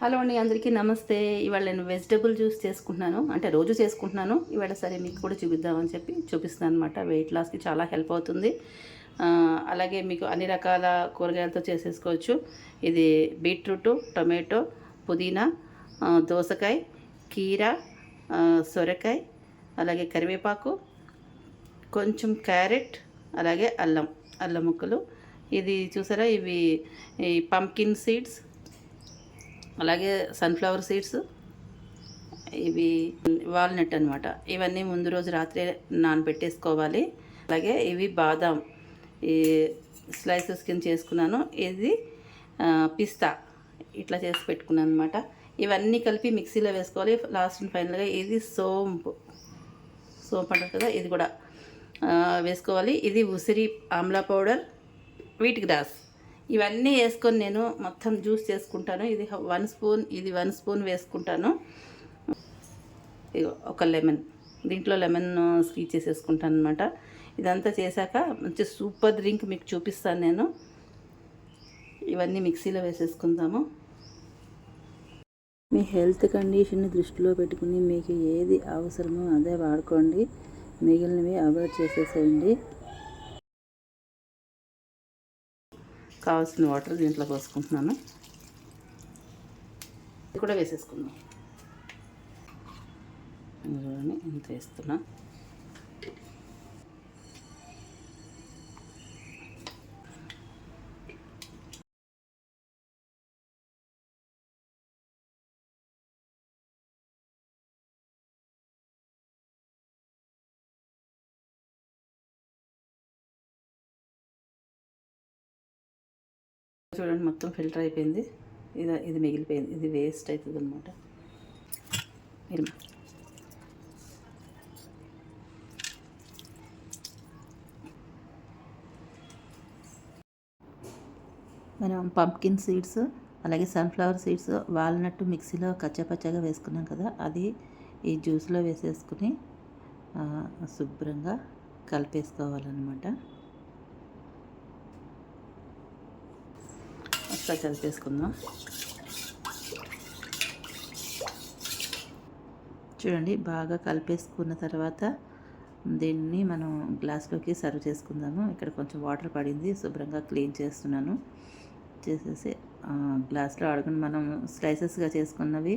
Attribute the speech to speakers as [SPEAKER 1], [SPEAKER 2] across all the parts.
[SPEAKER 1] Hello అండి అందరికీ నమస్తే. ఇవాళ నేను వెజిటబుల్ జ్యూస్ చేసుకుంటున్నాను. అంటే రోజు చేసుకుంటున్నాను. ఇవాళ సరే మీకు కూడా చూపిద్దామని చెప్పి చూపిస్తాను అనమాట వెయిట్ లాస్కి చాలా హెల్ప్ అవుతుంది. అలాగే మీకు అన్ని రకాల కూరగాయలతో చేసేసుకోవచ్చు. ఇది బీట్రూట్ టొమాటో పుదీనా దోసకాయ కీర సొరకాయ అలాగే కరివేపాకు కొంచెం క్యారెట్ అలాగే అల్లం అల్లం ముక్కలు. ఇది చూసారా? ఇవి ఈ పంకిన్ సీడ్స్ అలాగే సన్ఫ్లవర్ సీడ్స్ ఇవి వాల్నట్ అనమాట ఇవన్నీ ముందు రోజు రాత్రి నానబెట్టేసుకోవాలి. అలాగే ఇవి బాదాం ఈ స్లైసెస్ కింద చేసుకున్నాను. ఇది పిస్తా ఇట్లా చేసి పెట్టుకున్నాను అనమాట ఇవన్నీ కలిపి మిక్సీలో వేసుకోవాలి. లాస్ట్ అండ్ ఫైనల్గా ఇది సోంపు. సోంపు అంటారు కదా ఇది కూడా వేసుకోవాలి. ఇది ఉసిరి ఆమ్లా పౌడర్ వీట్ గ్రాస్ ఇవన్నీ వేసుకొని నేను మొత్తం జ్యూస్ చేసుకుంటాను. ఇది వన్ స్పూన్ ఇది వన్ స్పూన్ వేసుకుంటాను. ఒక లెమన్. దీంట్లో లెమన్ స్క్వీజ్ చేసేసుకుంటాను అనమాట ఇదంతా చేశాక మంచి సూపర్ డ్రింక్ మీకు చూపిస్తాను నేను. ఇవన్నీ మిక్సీలో వేసేసుకుందాము. మీ హెల్త్ కండిషన్ని దృష్టిలో పెట్టుకుని మీకు ఏది అవసరమో అదే వాడుకోండి. మిగిలినవి అవాయిడ్ చేసేసేయండి. కావాల్సిన వాటర్ దీంట్లో పోసుకుంటున్నాను. ఇది కూడా వేసేసుకుందాం. ఇది ఇంత వేస్తున్నా. చూడండి మొత్తం ఫిల్టర్ అయిపోయింది. ఇది ఇది మిగిలిపోయింది. ఇది వేస్ట్ అవుతుంది అనమాట మనం పంప్కిన్ సీడ్స్ అలాగే సన్ఫ్లవర్ సీడ్స్ వాల్నట్ మిక్సీలో కచ్చపచ్చగా వేసుకున్నాం కదా అది ఈ జ్యూస్లో వేసేసుకుని శుభ్రంగా కలిపేసుకోవాలన్నమాట. ఒకసారి కలిపేసుకుందాం చూడండి బాగా కలిపేసుకున్న తర్వాత దీన్ని మనం గ్లాస్లోకి సర్వ్ చేసుకుందాము. ఇక్కడ కొంచెం వాటర్ పడింది శుభ్రంగా క్లీన్ చేస్తున్నాను. చేసేసి గ్లాస్లో అడుగుని మనం స్లైసెస్గా చేసుకున్నవి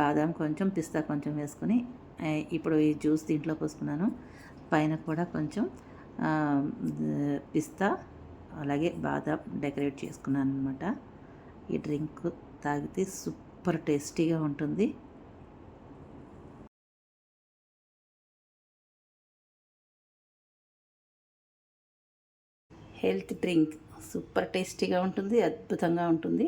[SPEAKER 1] బాదాం కొంచెం పిస్తా కొంచెం వేసుకొని ఇప్పుడు ఈ జ్యూస్ దీంట్లో పోసుకున్నాను. పైన కూడా కొంచెం పిస్తా అలాగే బాదం డెకరేట్ చేసుకున్నాను అనమాట ఈ డ్రింక్ తాగితే సూపర్ టేస్టీగా ఉంటుంది. హెల్త్ డ్రింక్ సూపర్ టేస్టీగా ఉంటుంది అద్భుతంగా ఉంటుంది.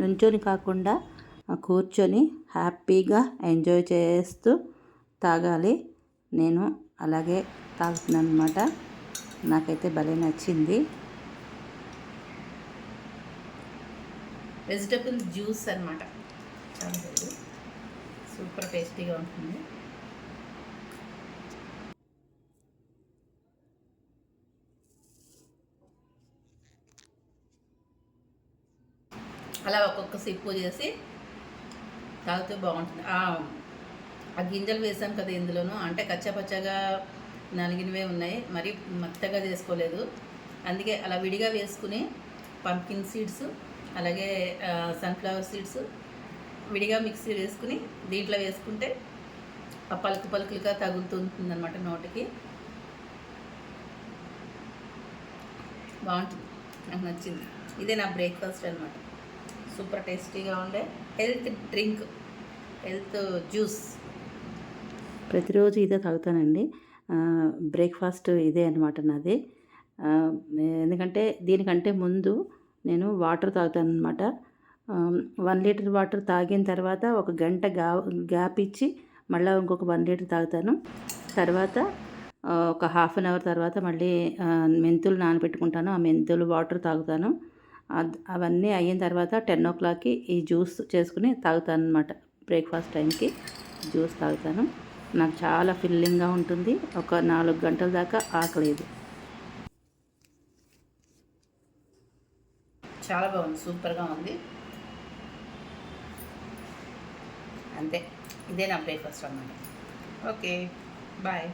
[SPEAKER 1] నుంచొని కాకుండా కూర్చొని హ్యాపీగా ఎంజాయ్ చేస్తూ తాగాలి. నేను అలాగే తాగుతున్నాను అనమాట నాకైతే భలే నచ్చింది. వెజిటబుల్ జ్యూస్ అనమాట సూపర్ టేస్టీగా ఉంటుంది. అలా ఒక్కొక్క సిప్పు చేసి తాగితే బాగుంటుంది. ఆ గింజలు వేసాం కదా ఇందులోనూ. అంటే కచ్చపచ్చగా నలిగినవే ఉన్నాయి. మరి మెత్తగా చేసుకోలేదు. అందుకే అలా విడిగా వేసుకుని పంకిన్ సీడ్స్ అలాగే సన్ఫ్లవర్ సీడ్స్ విడిగా మిక్సీ వేసుకుని దీంట్లో వేసుకుంటే ఆ పలుకు పలుకులుగా తగులుతుంటుంది అనమాట నోటికి. బాగుంటుంది. నాకు నచ్చింది. ఇదే నా బ్రేక్ఫాస్ట్ అనమాట సూపర్ టేస్టీగా ఉండే హెల్త్ డ్రింక్ హెల్త్ జ్యూస్. ప్రతిరోజు ఇదే తాగుతానండి. బ్రేక్ఫాస్ట్ ఇదే అనమాట నాది. ఎందుకంటే దీనికంటే ముందు నేను వాటర్ తాగుతాను అనమాట వన్ లీటర్ వాటర్ తాగిన తర్వాత ఒక గంట గా గ్యాప్ ఇచ్చి మళ్ళీ ఇంకొక వన్ లీటర్ తాగుతాను. తర్వాత ఒక హాఫ్ అన్ అవర్ తర్వాత మళ్ళీ మెంతులు నానబెట్టుకుంటాను. ఆ మెంతులు వాటర్ తాగుతాను. అవన్నీ అయిన తర్వాత టెన్ ఓ క్లాక్కి ఈ జ్యూస్ చేసుకుని తాగుతాను అనమాట బ్రేక్ఫాస్ట్ టైంకి జ్యూస్ తాగుతాను. నాకు చాలా ఫిల్లింగ్గా ఉంటుంది. ఒక నాలుగు గంటల దాకా ఆకలేదు. చాలా బాగుంది. సూపర్గా ఉంది. అంతే. ఇదే నా బ్రేక్ఫాస్ట్ అన్నమాట. ఓకే. బాయ్.